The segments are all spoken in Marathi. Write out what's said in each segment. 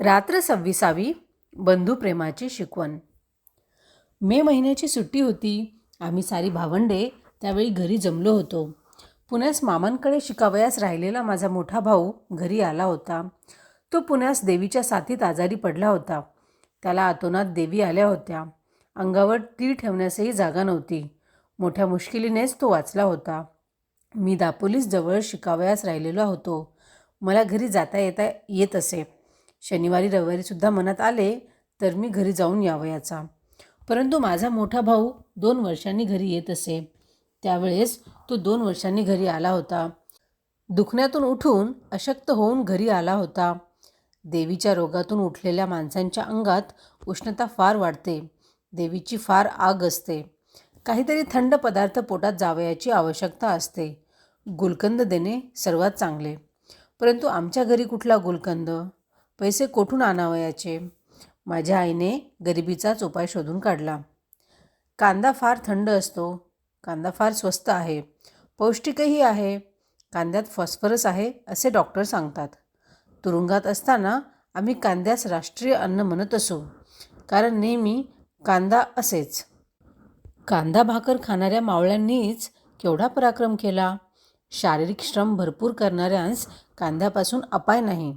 रात्र सव्वीसावी बंधुप्रेमाची शिकवण. मे महिन्याची सुट्टी होती. आम्ही सारी भावंडे त्यावेळी घरी जमलो होतो. पुण्यास मामांकडे शिकावयास राहिलेला माझा मोठा भाऊ घरी आला होता. तो पुण्यास देवीच्या साथीत आजारी पडला होता. त्याला आतोनात देवी आल्या होत्या. अंगावर तीळ ठेवण्यासही जागा नव्हती. मोठ्या मुश्किलीनेच तो वाचला होता. मी दापोलीस जवळ शिकावयास राहिलेलो होतो. मला घरी जाता येता येत असे. शनिवारी रविवारीसुद्धा मनात आले तर मी घरी जाऊन यावयाचा परंतु माझा मोठा भाऊ दोन वर्षांनी घरी येत असे. त्यावेळेस तो दोन वर्षांनी घरी आला होता. दुखण्यातून उठून अशक्त होऊन घरी आला होता. देवीच्या रोगातून उठलेल्या माणसांच्या अंगात उष्णता फार वाढते. देवीची फार आग असते. काहीतरी थंड पदार्थ पोटात जावयाची आवश्यकता असते. गुलकंद देणे सर्वात चांगले. परंतु आमच्या घरी कुठला गुलकंद? पैसे कोठून आणावयाचे माझ्या आईने गरिबीचाच उपाय शोधून काढला. कांदा फार थंड असतो. कांदा फार स्वस्त आहे. पौष्टिकही आहे. कांद्यात फॉस्फरस आहे असे डॉक्टर सांगतात. तुरुंगात असताना आम्ही कांद्यास राष्ट्रीय अन्न म्हणत असू कारण नेहमी कांदा असेच. कांदा भाकर खाणाऱ्या मावळ्यांनीच केवढा पराक्रम केला? शारीरिक श्रम भरपूर करणाऱ्यांस कांद्यापासून अपाय नाही.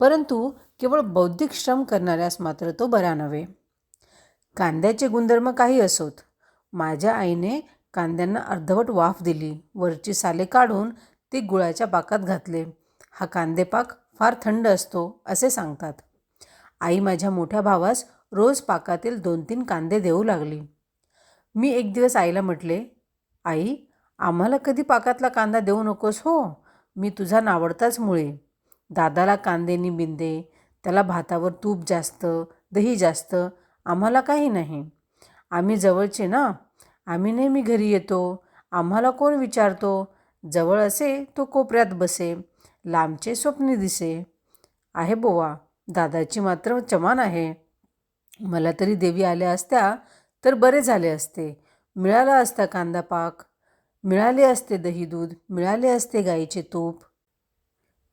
परंतु केवळ बौद्धिक श्रम करणाऱ्यास मात्र तो बरा नव्हे. कांद्याचे गुणधर्म काही असोत. माझ्या आईने कांद्यांना अर्धवट वाफ दिली. वरची साले काढून ती गुळाच्या पाकात घातले. हा कांदेपाक फार थंड असतो असे सांगतात. आई माझ्या मोठ्या भावास रोज पाकातील दोन तीन कांदे देऊ लागली. मी एक दिवस आईला म्हटले आई आम्हाला कधी पाकातला कांदा देऊ नकोस हो. मी तुझा नावडताच मुळे. दादाला कांदेनी बिंदे त्याला भातावर तूप जास्त दही जास्त आम्हाला काही नाही. आम्ही जवळचे ना? आम्ही नेहमी घरी येतो. आम्हाला कोण विचारतो? जवळ असे तो कोपऱ्यात बसे. लांबचे स्वप्ने दिसे. आहे बोवा दादाची मात्र चमान आहे. मला तरी देवी आल्या असत्या तर बरे झाले असते. मिळाला असता कांदा पाक. मिळाले असते दही दूध. मिळाले असते गाईचे तूप.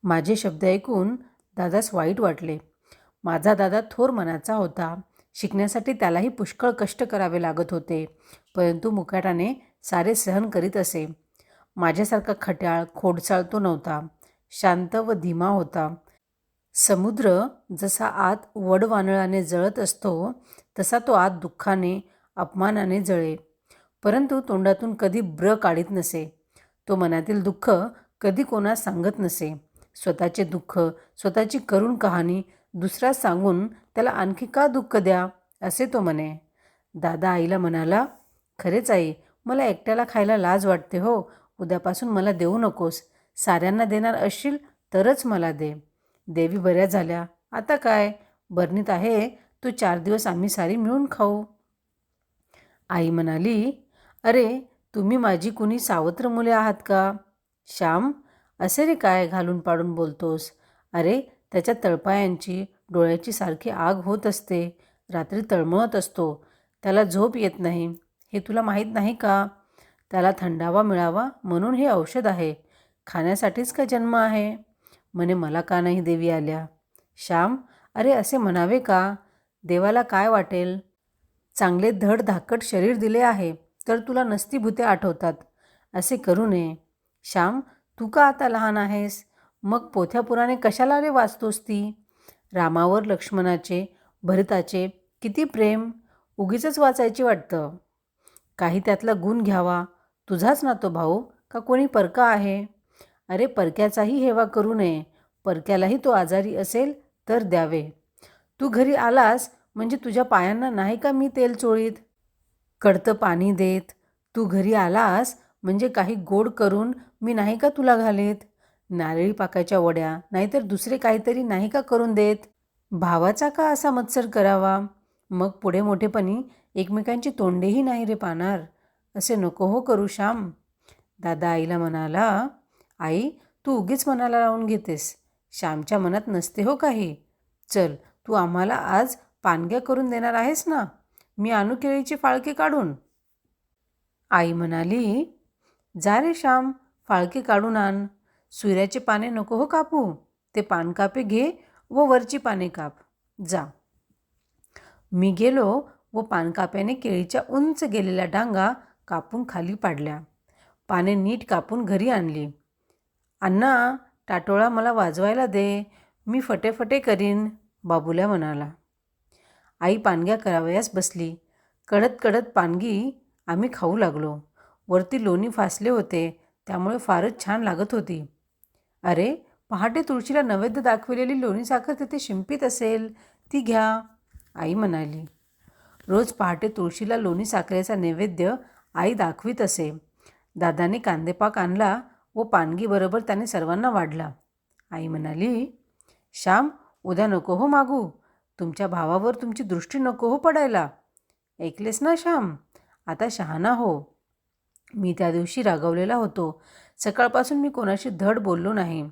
माझे शब्द ऐकून दादास वाईट वाटले. माझा दादा थोर मनाचा होता. शिकण्यासाठी त्यालाही पुष्कळ कष्ट करावे लागत होते परंतु मुकाटाने सारे सहन करीत असे. माझ्यासारखा खट्याळ खोडसाळ तो नव्हता. शांत व धीमा होता. समुद्र जसा आत वडवानळाने जळत असतो तसा तो आत दुःखाने अपमानाने जळे. परंतु तोंडातून कधी ब्र काढीत नसे. तो मनातील दुःख कधी कोणास सांगत नसे. स्वतःचे दुःख स्वतःची करुण कहाणी दुसरा सांगून त्याला आणखी का दुःख द्या असे तो म्हणे. दादा आईला म्हणाला खरेच आई मला एकट्याला खायला लाज वाटते हो. उद्यापासून मला देऊ नकोस. साऱ्यांना देणार असशील तरच मला दे. देवी बऱ्या झाल्या. आता काय? बरणीत आहे. तू चार दिवस आम्ही सारी मिळून खाऊ. आई म्हणाली अरे तुम्ही माझी कुणी सावत्र मुले आहात का? श्याम असे रे काय घालून पाडून बोलतोस? अरे त्याच्या तळपायांची डोळ्याची सारखी आग होत असते. रात्री तळमळत असतो. त्याला झोप येत नाही. हे तुला माहीत नाही का? त्याला थंडावा मिळावा म्हणून हे औषध आहे. खाण्यासाठीच का जन्म आहे? म्हणे मला का नाही देवी आल्या? श्याम अरे असे म्हणावे का? देवाला काय वाटेल? चांगले धड धाकट शरीर दिले आहे तर तुला नसती भूते आठवतात. असे करू नये. श्याम तू का आता लहान आहेस? मग पोथ्यापुराने कशाला रे वाचतोस ती? रामावर लक्ष्मणाचे भरताचे किती प्रेम? उगीच वाचायची वाटतं. काही त्यातला गुण घ्यावा. तुझाच ना तो भाऊ का कोणी परका आहे? अरे परक्याचाही हेवा करू नये. परक्यालाही तो आजारी असेल तर द्यावे. तू घरी आलास म्हणजे तुझ्या पायांना नाही का मी तेल चोळीत? कडतं पाणी देत. तू घरी आलास म्हणजे काही गोड करून मी नाही का तुला घालीत? नारळी पाकाच्या वड्या नाहीतर दुसरे काहीतरी नाही का करून देत? भावाचा का असा मत्सर करावा? मग पुढे मोठेपणी एकमेकांची तोंडेही नाही रे पाणार असे नको हो करू श्याम. दादा आईला म्हणाला आई तू उगीच मनाला लावून घेतेस. श्यामच्या मनात नसते हो काही. चल तू आम्हाला आज पानग्या करून देणार आहेस ना? मी आणू केळीची फाळके काढून. आई म्हणाली जा रे श्याम फाळके काढून आण. सूर्याचे पाने नको हो कापू. ते पानकापे घे व वरची पाने काप. जा. मी गेलो व पानकाप्याने केळीच्या उंच गेलेल्या डांगा कापून खाली पाडल्या. पाने नीट कापून घरी आणली. अण्णा टाटोळा मला वाजवायला दे. मी फटेफटे करीन बाबुल्या म्हणाला. आई पानग्या करावयास बसली. कडत कडत पानगी आम्ही खाऊ लागलो. वरती लोणी फासले होते त्यामुळे फारच छान लागत होती. अरे पहाटे तुळशीला नैवेद्य दाखविलेली लोणी साखर तिथे शिंपीत असेल ती घ्या आई म्हणाली. रोज पहाटे तुळशीला लोणी साखरेचा नैवेद्य आई दाखवीत असे. दादाने कांदेपाक आणला व पानगीबरोबर त्याने सर्वांना वाढला. आई म्हणाली श्याम उद्या नको हो मागू. तुमच्या भावावर तुमची दृष्टी नको हो पडायला. ऐकलेस ना श्याम? आता शहाणा हो. मी त्या दिवशी रागवलेला होतो. सकाळपासून मी कोणाशी धड बोललो नाही.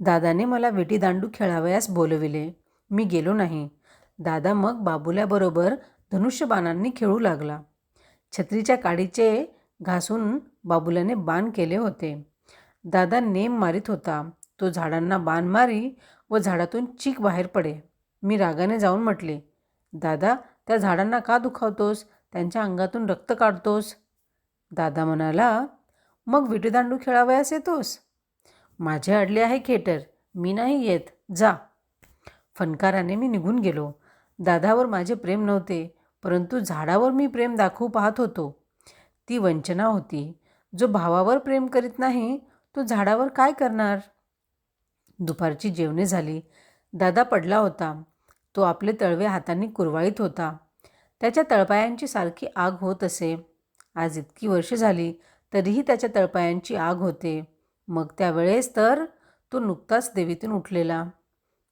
दादाने मला विटी दांडू खेळावयास बोलविले. मी गेलो नाही. दादा मग बाबुल्याबरोबर धनुष्यबाणांनी खेळू लागला. छत्रीच्या काडीचे घासून बाबुल्याने बाण केले होते. दादा नेम मारीत होता. तो झाडांना बाण मारी व झाडातून चीक बाहेर पडे. मी रागाने जाऊन म्हटले दादा त्या झाडांना का दुखावतोस? त्यांच्या अंगातून रक्त काढतोस? दादा म्हणाला मग विटीदांडू खेळावयास येतोस? माझे अडले आहे खेटर मी नाही येत जा. फनकाराने मी निघून गेलो. दादावर माझे प्रेम नव्हते परंतु झाडावर मी प्रेम दाखवू पाहत होतो. ती वंचना होती. जो भावावर प्रेम करीत नाही तो झाडावर काय करणार? दुपारची जेवणे झाली. दादा पडला होता. तो आपले तळवे हातांनी कुरवाळीत होता. त्याच्या तळपायांची सारखी आग होत असे. आज इतकी वर्ष झाली तरीही त्याच्या तळपायांची आग होते. मग त्यावेळेस तर तो नुकताच देवीतून उठलेला.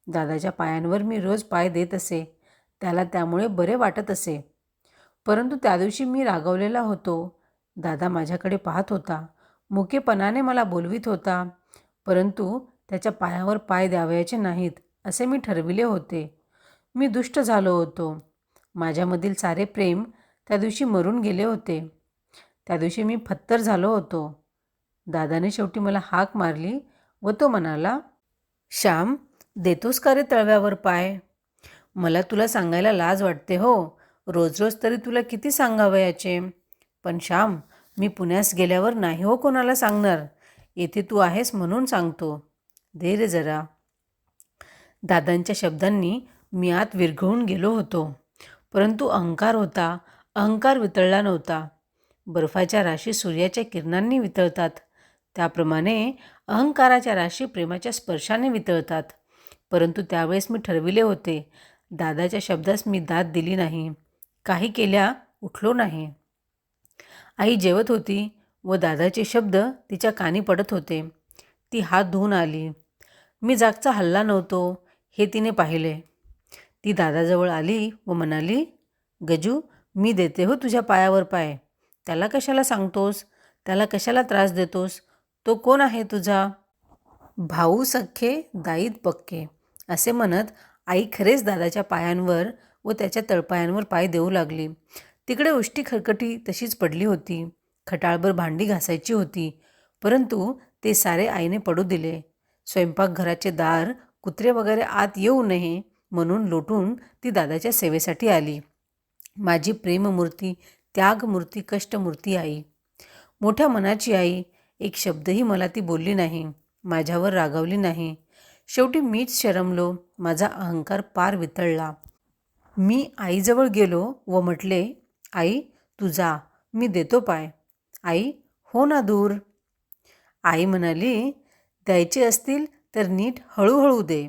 दादाच्या पायांवर मी रोज पाय देत असे. त्याला त्यामुळे बरे वाटत असे. परंतु त्या दिवशी मी रागवलेला होतो. दादा माझ्याकडे पाहत होता. मुकेपणाने मला बोलवीत होता. परंतु त्याच्या पायावर पाय द्यावयाचे नाहीत असे मी ठरविले होते. मी दुष्ट झालो होतो. माझ्यामधील सारे प्रेम त्या दिवशी मरून गेले होते. त्या दिवशी मी फत्तर झालो होतो. दादाने शेवटी मला हाक मारली व तो म्हणाला श्याम देतोस का रे तळव्यावर पाय? मला तुला सांगायला लाज वाटते हो. रोज रोज तरी तुला किती सांगावयाचे पण श्याम मी पुण्यास गेल्यावर नाही हो कोणाला सांगणार. येथे तू आहेस म्हणून सांगतो. दे रे जरा. दादांच्या शब्दांनी मी आत विरघळून गेलो होतो. परंतु अहंकार होता. अहंकार वितळला नव्हता. बर्फाच्या राशी सूर्याच्या किरणांनी वितळतात. त्याप्रमाणे अहंकाराच्या राशी प्रेमाच्या स्पर्शाने वितळतात. परंतु त्यावेळेस मी ठरविले होते. दादाच्या शब्दास मी दाद दिली नाही. काही केल्या उठलो नाही. आई जेवत होती व दादाचे शब्द तिच्या कानी पडत होते. ती हात धुवून आली. मी जागचा हल्ला नव्हतो हे तिने पाहिले. ती दादाजवळ आली व म्हणाली गजू मी देते हो तुझ्या पायावर पाय. त्याला कशाला सांगतोस? त्याला कशाला त्रास देतोस? तो कोण आहे तुझा? भाऊ सख्खे दाईत पक्के असे म्हणत आई खरेच दादाच्या पायांवर व त्याच्या तळपायांवर पाय देऊ लागली. तिकडे उष्टी खरकटी तशीच पडली होती. खटाळभर भांडी घासायची होती परंतु ते सारे आईने पडू दिले. स्वयंपाकघराचे दार कुत्रे वगैरे आत येऊ नये म्हणून लोटून ती दादाच्या सेवेसाठी आली. माझी प्रेममूर्ती त्यागमूर्ती कष्टमूर्ती आई. मोठ्या मनाची आई एक शब्दही मला ती बोलली नाही माझ्यावर रागावली नाही. शेवटी मीच शरमलो माझा अहंकार पार वितळला. मी आईजवळ गेलो व म्हटले आई तू जा मी देतो पाय. आई हो ना दूर. आई म्हणाली द्यायचे असतील तर नीट हळूहळू दे.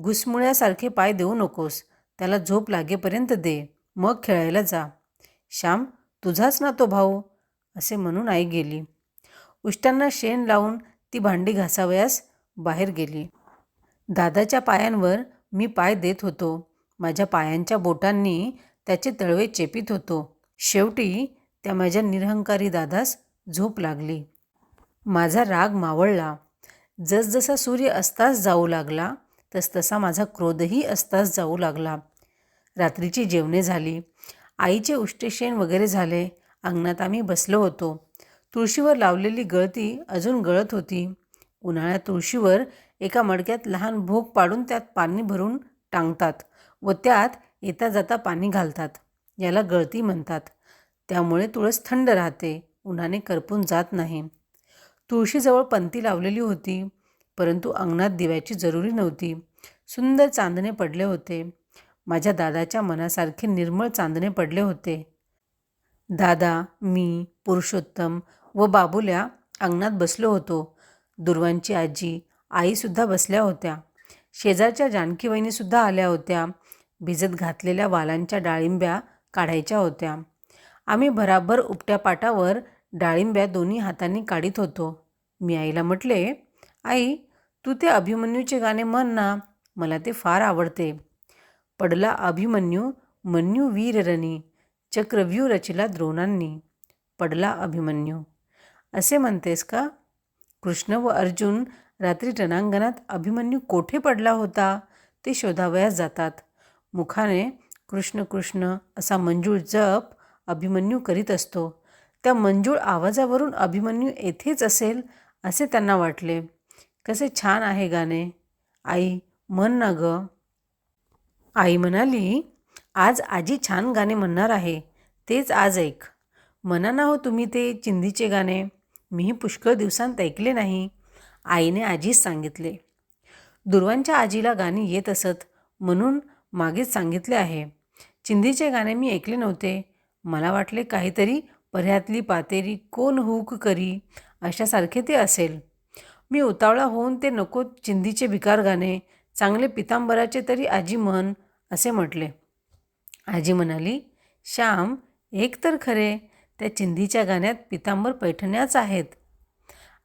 घुसमुळ्यासारखे पाय देऊ नकोस त्याला झोप लागेपर्यंत दे. मग खेळायला जा. श्याम तुझाच ना तो भाऊ? असे म्हणून आई गेली. उष्टांना शेण लावून ती भांडी घासावयास बाहेर गेली. दादाच्या पायांवर मी पाय देत होतो. माझ्या पायांच्या बोटांनी त्याचे तळवे चेपित होतो. शेवटी त्या माझ्या निरहंकारी दादास झोप लागली. माझा राग मावळला. जसजसा सूर्य अस्तास जाऊ लागला तसतसा माझा क्रोधही अस्तास जाऊ लागला. रात्रीची जेवणे झाली. आईचे उष्टेशेण वगैरे झाले. अंगणात आम्ही बसलो होतो. तुळशीवर लावलेली गळती अजून गळत होती. उन्हाळ्यात तुळशीवर एका मडक्यात लहान भोग पाडून त्यात पाणी भरून टांगतात व त्यात येता जाता पाणी घालतात. याला गळती म्हणतात. त्यामुळे तुळस थंड राहते. उन्हाने करपून जात नाही. तुळशीजवळ पंती लावलेली होती. परंतु अंगणात दिव्याची जरुरी नव्हती. सुंदर चांदणे पडले होते. माझ्या दादाच्या मनासारखे निर्मळ चांदणे पडले होते. दादा मी पुरुषोत्तम व बाबुल्या अंगणात बसलो होतो. दुर्वांची आजी आईसुद्धा बसल्या होत्या. शेजारच्या जानकी वहिनीसुद्धा आल्या होत्या. भिजत घातलेल्या वालांच्या डाळिंब्या काढायच्या होत्या. आम्ही भराभर उपट्या पाटावर डाळिंब्या दोन्ही हातांनी काढीत होतो. मी आईला म्हटले आई तू ते अभिमन्यूचे गाणे म्हण ना. मला ते फार आवडते. पडला अभिमन्यू मन्यू वीररणी चक्रव्यूह रचिला द्रोणांनी. पडला अभिमन्यू. असे म्हणतेस का? कृष्ण व अर्जुन रात्री रणांगणात अभिमन्यू कोठे पडला होता? ते शोधावयास जातात. मुखाने कृष्ण कृष्ण असा मंजूळ जप अभिमन्यू करीत असतो. त्या मंजूळ आवाजावरून अभिमन्यू येथेच असेल असे त्यांना वाटले. कसे छान आहे गाणे. आई म्हण ना गं. आई म्हणाली आज आजी छान गाणे म्हणणार आहे. तेच आज ऐक. म्हणा ना हो तुम्ही ते चिंदीचे गाणे. मीही पुष्कळ दिवसांत ऐकले नाही. आईने आजीच सांगितले. दुर्वांच्या आजीला गाणी येत असत. म्हणून मागेच सांगितले आहे. चिंदीचे गाणे मी ऐकले नव्हते. मला वाटले काहीतरी पर्यातली पातेरी कोण हुक करी? अशासारखे ते असेल. मी उतावळा होऊन ते नको चिंदीचे भिकार गाणे. चांगले पितांबराचे तरी आजी म्हण असे म्हटले. आजी म्हणाली श्याम एक तर खरे त्या चिंधीच्या गाण्यात पितांबर पैठण्याच आहेत.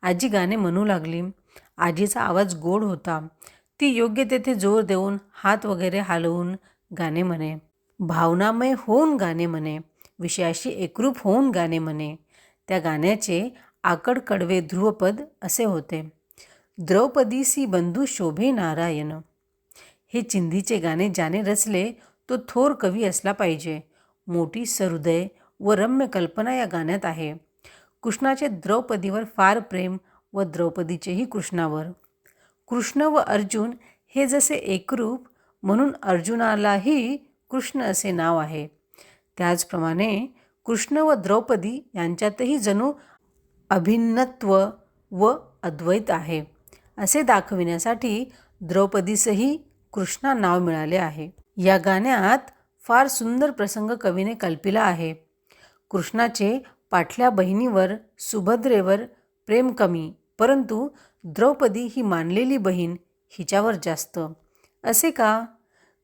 आजी गाणे म्हणू लागली. आजीचा आवाज गोड होता. ती योग्य तेथे जोर देऊन हात वगैरे हलवून गाणे म्हणे. भावनामय होऊन गाणे म्हणे. विषयाशी एकरूप होऊन गाणे म्हणे. त्या गाण्याचे आकड कडवे ध्रुवपद असे होते. द्रौपदीसी बंधू शोभे नारायण. हे चिंधीचे गाणे ज्याने रचले तो थोर कवी असला पाहिजे. मोठी सहृदय व रम्य कल्पना या गाण्यात आहे. कृष्णाचे द्रौपदीवर फार प्रेम व द्रौपदीचेही कृष्णावर. कृष्ण व अर्जुन हे जसे एकरूप म्हणून अर्जुनालाही कृष्ण असे नाव आहे. त्याचप्रमाणे कृष्ण व द्रौपदी यांच्यातही जणू अभिन्नत्व व अद्वैत आहे. असे दाखविण्यासाठी द्रौपदीसही कृष्णा नाव मिळाले आहे. या गाण्यात फार सुंदर प्रसंग कवीने कल्पिला आहे. कृष्णाचे पाठल्या बहिणीवर सुभद्रेवर प्रेम कमी परंतु द्रौपदी ही मानलेली बहीण हिच्यावर जास्त. असे का?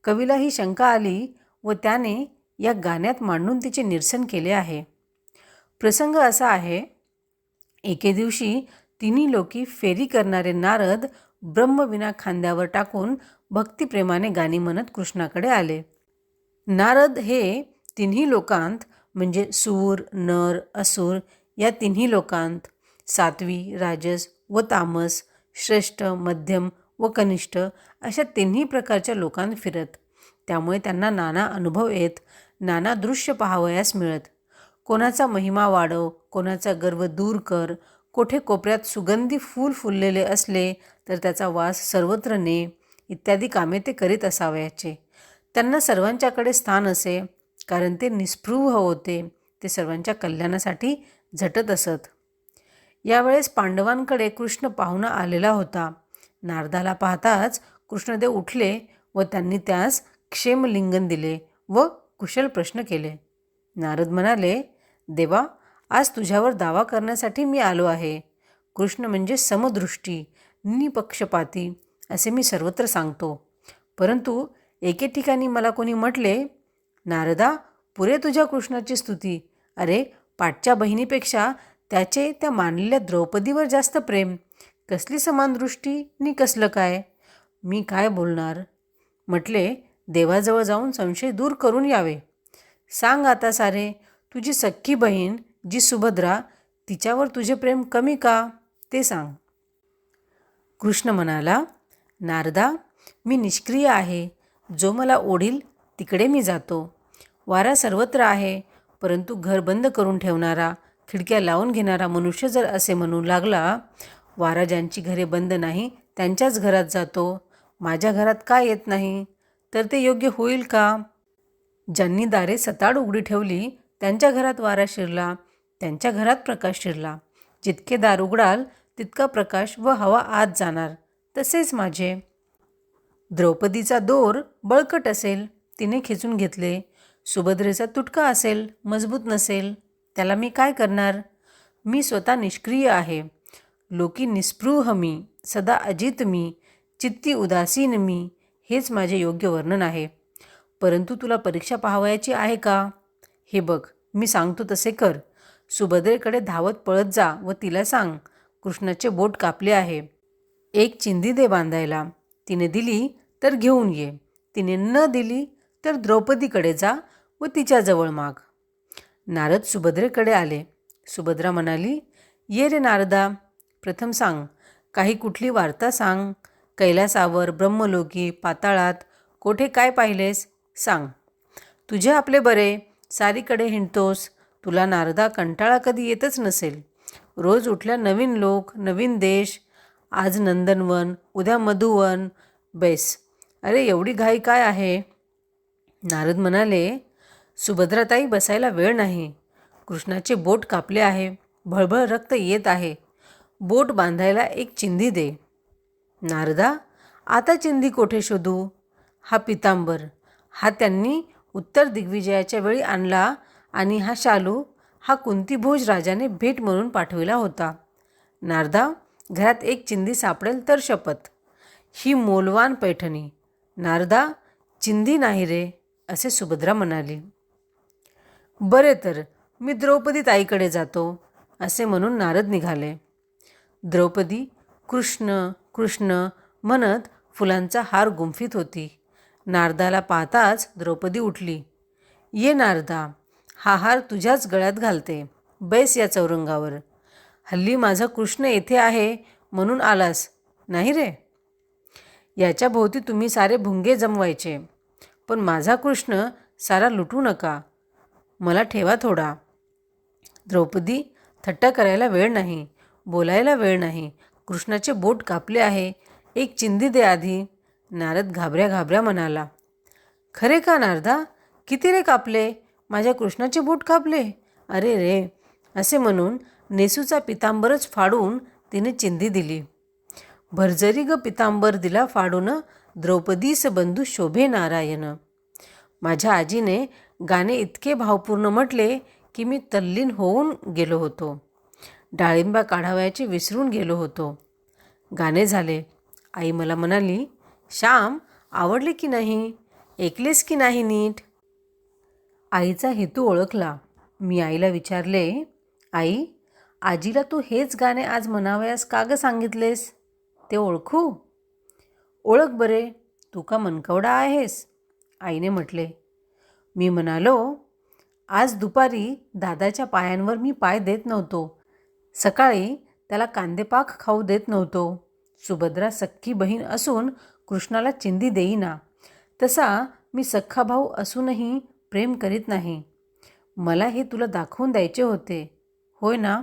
कवीला ही शंका आली व त्याने या गाण्यात मांडून तिचे निरसन केले आहे. प्रसंग असा आहे एके दिवशी तिन्ही लोकी फेरी करणारे नारद ब्रह्मविना खांद्यावर टाकून भक्तिप्रेमाने गाणी म्हणत कृष्णाकडे आले. नारद हे तिन्ही लोकांत म्हणजे सूर नर असुर या तिन्ही लोकांत सात्वी राजस व तामस श्रेष्ठ मध्यम व कनिष्ठ अशा तिन्ही प्रकारच्या लोकांत फिरत. त्यामुळे त्यांना नाना अनुभव येत नाना दृश्य पाहावयास मिळत. कोणाचा महिमा वाढव कोणाचा गर्व दूर कर कोठे कोपऱ्यात सुगंधी फूल फुललेले असले तर त्याचा वास सर्वत्र ने इत्यादी कामे ते करीत असावयाचे. त्यांना सर्वांच्याकडे स्थान असे कारण ते निस्पृह होते ते सर्वांच्या कल्याणासाठी झटत असत. यावेळेस पांडवांकडे कृष्ण पाहुणा आलेला होता. नारदाला पाहताच कृष्णदेव उठले व त्यांनी त्यास क्षेमलिंगन दिले व कुशल प्रश्न केले. नारद म्हणाले देवा आज तुझ्यावर दावा करण्यासाठी मी आलो आहे. कृष्ण म्हणजे समदृष्टी निपक्षपाती असे मी सर्वत्र सांगतो. परंतु एके ठिकाणी मला कोणी म्हटले नारदा पुरे तुझ्या कृष्णाची स्तुती. अरे पाठच्या बहिणीपेक्षा त्याचे त्या मानलेल्या द्रौपदीवर जास्त प्रेम. कसली समान दृष्टी नि कसलं काय? मी काय बोलणार? म्हटले देवाजवळ जाऊन संशय दूर करून यावे. सांग आता सारे तुझी सख्खी बहीण जी सुभद्रा तिच्यावर तुझे प्रेम कमी का? ते सांग. कृष्ण म्हणाला नारदा मी निष्क्रिय आहे. जो मला ओढील तिकडे मी जातो. वारा सर्वत्र आहे परंतु घर बंद करून ठेवणारा खिडक्या लावून घेणारा मनुष्य जर असे म्हणू लागला वारा ज्यांची घरे बंद नाही त्यांच्याच घरात जातो. माझ्या घरात का येत नाही? तर ते योग्य होईल का? ज्यांनी दारे सताड उघडी ठेवली त्यांच्या घरात वारा शिरला. त्यांच्या घरात प्रकाश शिरला. जितके दार उघडाल तितका प्रकाश व हवा आत जाणार. तसेच माझे. द्रौपदीचा दोर बळकट असेल तिने खेचून घेतले. सुभद्रेचा तुटका असेल मजबूत नसेल त्याला मी काय करणार? मी स्वतः निष्क्रिय आहे. लोकी निस्पृह मी सदा अजित मी चित्ती उदासीन मी हेच माझे योग्य वर्णन आहे. परंतु तुला परीक्षा पाहावयाची आहे का? हे बघ मी सांगतो तसे कर. सुभद्रेकडे धावत पळत जा व तिला सांग कृष्णाचे बोट कापले आहे. एक चिंधी दे बांधायला. तिने दिली तर घेऊन ये. तिने न दिली तर द्रौपदीकडे जा व तिच्याजवळ माग. नारद सुभद्रेकडे आले. सुभद्रा म्हणाली ये रे नारदा प्रथम सांग काही कुठली वार्ता सांग. कैलासावर ब्रह्मलोकी पाताळात कोठे काय पाहिलेस? सांग. तुझे आपले बरे सारीकडे हिंडतोस तुला नारदा कंटाळा कधी येतच नसेल. रोज उठल्या नवीन लोक नवीन देश आज नंदनवन उद्या मधुवन बेस. अरे एवढी घाई काय आहे? नारद म्हणाले सुभद्राताई बसायला वेळ नाही. कृष्णाचे बोट कापले आहे. भळभळ रक्त येत आहे. बोट बांधायला एक चिंधी दे. नारदा आता चिंधी कोठे शोधू? हा पितांबर. हा त्यांनी उत्तर दिग्विजयाच्या वेळी आणला आणि हा शालू हा कुंतीभोज राजाने भेट म्हणून पाठविला होता. नारदा घरात एक चिंधी सापडेल तर शपथ. ही मोलवान पैठणी. नारदा चिंधी नाही रे असे सुभद्रा म्हणाली. बरे तर मी द्रौपदी ताईकडे जातो असे म्हणून नारद निघाले. द्रौपदी कृष्ण कृष्ण म्हणत फुलांचा हार गुंफीत होती. नारदाला पाहताच द्रौपदी उठली. ये नारदा हा हार तुझ्याच गळ्यात घालते. बैस या चौरंगावर. हल्ली माझा कृष्ण येथे आहे म्हणून आलास नाही रे? याच्या भोवती तुम्ही सारे भुंगे जमवायचे. पण माझा कृष्ण सारा लुटू नका. मला ठेवा थोडा. द्रौपदी थट्टा करायला वेळ नाही. बोलायला वेळ नाही. कृष्णाचे बोट कापले आहे. एक चिंदी दे आधी. नारद घाबऱ्या घाबऱ्या म्हणाला. खरे का नारदा? किती रे कापले? माझ्या कृष्णाचे बोट कापले. अरे रे असे म्हणून नेसूचा पितांबरच फाडून तिने चिंदी दिली. भरजरी ग पितांबर दिला फाडून द्रौपदीस बंधू शोभे नारायण. माझ्या आजीने गाणे इतके भावपूर्ण म्हटले की मी तल्लीन होऊन गेलो होतो. डाळिंबा काढावयाचे विसरून गेलो होतो. गाणे झाले. आई मला म्हणाली श्याम आवडले की नाही? ऐकलेस की नाही नीट? आईचा हेतू ओळखला. मी आईला विचारले आई आजीला तू हेच गाणे आज म्हणावयास का ग सांगितलेस? ते ओळखू? ओळख बरे तू का मनकवडा आहेस? आईने म्हटले. मी म्हणालो आज दुपारी दादाच्या पायांवर मी पाय देत नव्हतो. सकाळी त्याला कांदेपाक खाऊ देत नव्हतो. सुभद्रा सख्खी बहीण असून कृष्णाला चिंदी देईना. तसा मी सख्खा भाऊ असूनही प्रेम करीत नाही. मला हे तुला दाखवून द्यायचे होते. होय ना?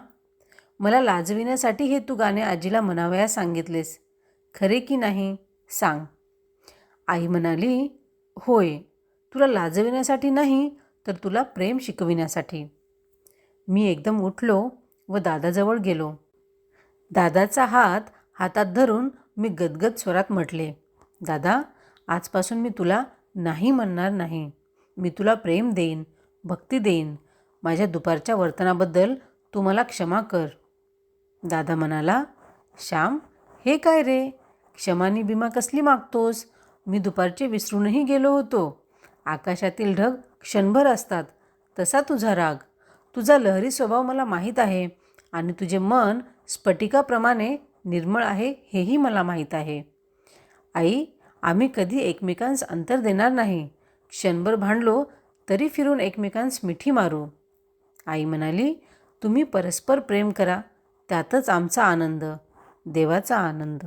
मला लाजविण्यासाठी हे तू गाणे आजीला म्हणावयास सांगितलेस. खरे की नाही? सांग. आई म्हणाली होय. तुला लाजविण्यासाठी नाही तर तुला प्रेम शिकविण्यासाठी. मी एकदम उठलो व दादाजवळ गेलो. दादाचा हात हातात धरून मी गदगद स्वरात म्हटले दादा आजपासून मी तुला नाही म्हणणार नाही. मी तुला प्रेम देईन भक्ती देईन. माझ्या दुपारच्या वर्तनाबद्दल तू मला क्षमा कर. दादा म्हणाला श्याम हे काय रे? क्षमानी भीमा कसली मागतोस? मी दुपारचे विसरूनही गेलो होतो. आकाशातील ढग क्षणभर असतात. तसा तुझा राग. तुझा लहरी स्वभाव मला माहीत आहे आणि तुझे मन स्फटिकाप्रमाणे निर्मळ आहे हेही मला माहीत आहे. आई आम्ही कधी एकमेकांस अंतर देणार नाही. क्षणभर भांडलो तरी फिरून एकमेकांस मिठी मारू. आई म्हणाली तुम्ही परस्पर प्रेम करा त्यातच आमचा आनंद देवाचा आनंद.